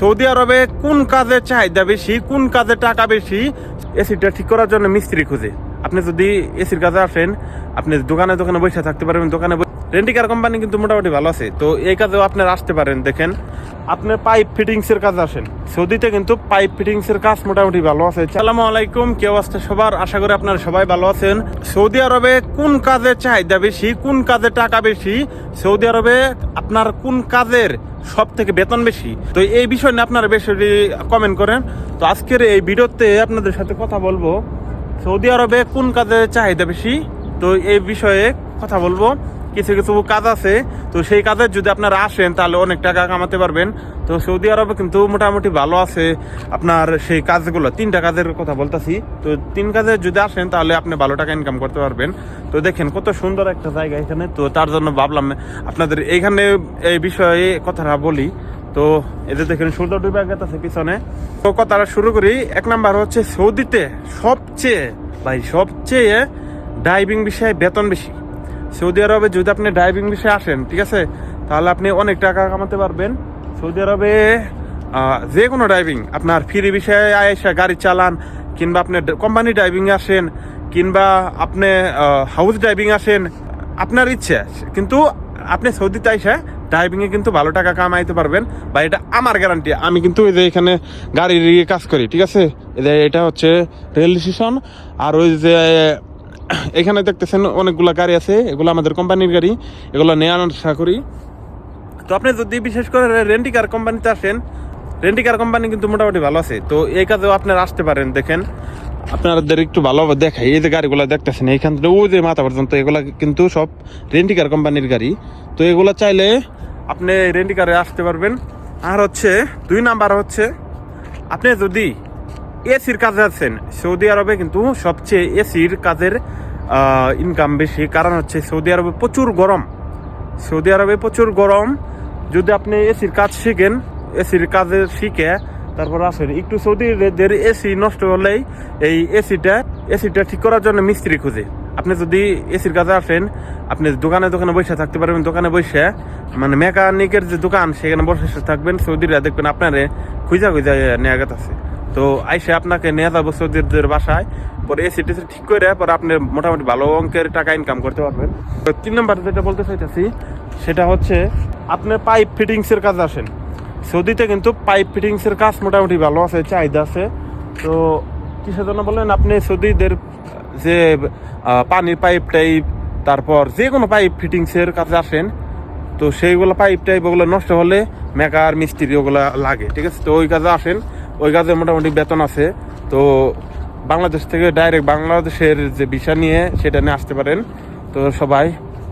Saudi আরবে কোন কাজে চাহিদা বেশি, কোন কাজে টাকা বেশি, এসিটা ঠিক করার জন্য মিস্ত্রি খুঁজে। আপনি যদি এসির কাজে আসেন, আপনি দোকানে দোকানে বসে থাকতে পারবেন, দোকানে রেন্টিকার কোম্পানি কিন্তু মোটামুটি ভালো আছে। তো এই কাজেও আপনারা আসতে পারেন, দেখেন। আপনি পাইপ ফিটিংস এর কাজে আসেন। সৌদিতে কিন্তু পাইপ ফিটিংস এর কাজ মোটামুটি ভালো আছে। সালামু আলাইকুম কেউ আসতে সবার? আশা করি আপনারা সবাই ভালো আছেন। সৌদি আরবে কোন কাজে চাহিদা বেশি, কোন কাজে টাকা বেশি? সৌদি আরবে আপনার কোন কাজের সব থেকে বেতন বেশি? তো এই বিষয় নিয়ে আপনারা বেশি কমেন্ট করেন। তো আজকের এই ভিডিওতে আপনাদের সাথে কথা বলব। সৌদি আরবে কোন কাজে চাহিদা বেশি? তো এই বিষয়ে কথা বলব। কিছু কিছু কাজ আছে, তো সেই কাজে যদি আপনারা আসেন, তাহলে অনেক টাকা কামাতে পারবেন। তো সৌদি আরবে কিন্তু মোটামুটি ভালো আছে আপনার সেই কাজগুলো। তিনটা কাজের কথা বলতেছি। তো তিন কাজে যদি আসেন, তাহলে আপনি ভালো টাকা ইনকাম করতে পারবেন। তো দেখেন কত সুন্দর একটা জায়গা এখানে। তো তার জন্য ভাবলাম, আপনাদের এইখানে এই বিষয়ে কথাটা বলি। তো এদের দেখেন সূর্য ডুবে গেছে পিছনে। তো কথাটা শুরু করি। এক নাম্বার হচ্ছে সৌদিতে সবচেয়ে, ভাই, সবচেয়ে ড্রাইভিং বিষয়ে বেতন বেশি। সৌদি আরবে যদি আপনি ড্রাইভিং বিষয়ে আসেন, ঠিক আছে? তাহলে আপনি অনেক টাকা কামাতে পারবেন। সৌদি আরবে যে কোনো ড্রাইভিং আপনার ফ্রি বিষয়ে আয়েসা গাড়ি চালান, কিংবা আপনি কোম্পানি ড্রাইভিং আসেন, কিংবা আপনি হাউস ড্রাইভিং আসেন, আপনার ইচ্ছে। কিন্তু আপনি সৌদিতে আইসা ড্রাইভিং এ কিন্তু ভালো টাকা কামাইতে পারবেন, বা এটা আমার গ্যারান্টি আমি কিন্তু এই যে এখানে গাড়ির ইয়ে কাজ করি, ঠিক আছে? এটা হচ্ছে রেল স্টেশন, আর ওই যে এখানে দেখতেছেন অনেকগুলো গাড়ি আছে, এগুলো আমাদের কোম্পানির গাড়ি, এগুলো নেওয়ার আশা করি। তো আপনি যদি বিশেষ করে রেন্টিকার কোম্পানিতে আসেন, রেন্টিকার কোম্পানি কিন্তু মোটামুটি ভালো আছে। তো এই কাজেও আপনারা আসতে পারেন, দেখেন। আপনাদের একটু ভালোভাবে দেখাই, এই যে গাড়িগুলো দেখতেছেন, এইখান থেকে ওই যে মাথা পর্যন্ত এগুলা কিন্তু সব রেন্টিকার কোম্পানির গাড়ি। তো এগুলো চাইলে আপনি রেন্টিকারে আসতে পারবেন। আর হচ্ছে, দুই নাম্বার হচ্ছে, আপনি যদি এসির কাজে আছেন। সৌদি আরবে কিন্তু সবচেয়ে এসির কাজের ইনকাম বেশি। কারণ হচ্ছে সৌদি আরবে প্রচুর গরম। সৌদি আরবে প্রচুর গরম। যদি আপনি এসির কাজ শিখেন এসির কাজে শিখে তারপর আসেন। একটু সৌদিদের এসি নষ্ট হলেই এই এসিটা এসিটা ঠিক করার জন্য মিস্ত্রি খুঁজে। আপনি যদি এসির কাজে আসেন, আপনি দোকানে দোকানে বসে থাকতে পারবেন। দোকানে বসে মানে মেকানিকের যে দোকান, সেখানে বসে থাকবেন। সৌদিরা দেখবেন আপনারে খুঁজা খুঁজা নেওয়া গেছে তো আইসে আপনাকে নিয়ে যাব সৌদিদের বাসায়। পরে এসি টেসি ঠিক করে পরে আপনি মোটামুটি ভালো অঙ্কের টাকা ইনকাম করতে পারবেন। তিন নম্বর যেটা বলতে চাইতেছি, সেটা হচ্ছে আপনি পাইপ ফিটিংস এর কাজে আসেন। সৌদিতে কিন্তু পাইপ ফিটিংস এর কাজ মোটামুটি ভালো আছে, চাহিদা আছে। তো কিসের জন্য বললেন আপনি সৌদিদের যে পানির পাইপ টাইপ তারপর যে কোনো পাইপ ফিটিংস এর কাজে আসেন, তো সেইগুলো পাইপ টাইপ ওগুলো নষ্ট হলে মেকার, মিস্ত্রি ওগুলো লাগে, ঠিক আছে? তো ওই কাজে আসেন। ওই কাজে মোটামুটি বেতন আছে। তো বাংলাদেশ থেকে ডাইরেক্ট বাংলাদেশের যে ভিসা নিয়ে সেটা নিয়ে আসতে পারেন। তো সবাই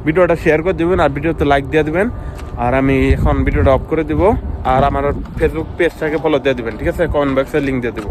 ভিডিওটা শেয়ার করে দেবেন আর ভিডিওতে লাইক দিয়ে দেবেন। আর আমি এখন ভিডিওটা অফ করে দেবো। আর আমার ফেসবুক পেজটাকে ফলো দিয়ে দেবেন, ঠিক আছে? কমেন্ট বক্সে লিঙ্ক দিয়ে দেবো।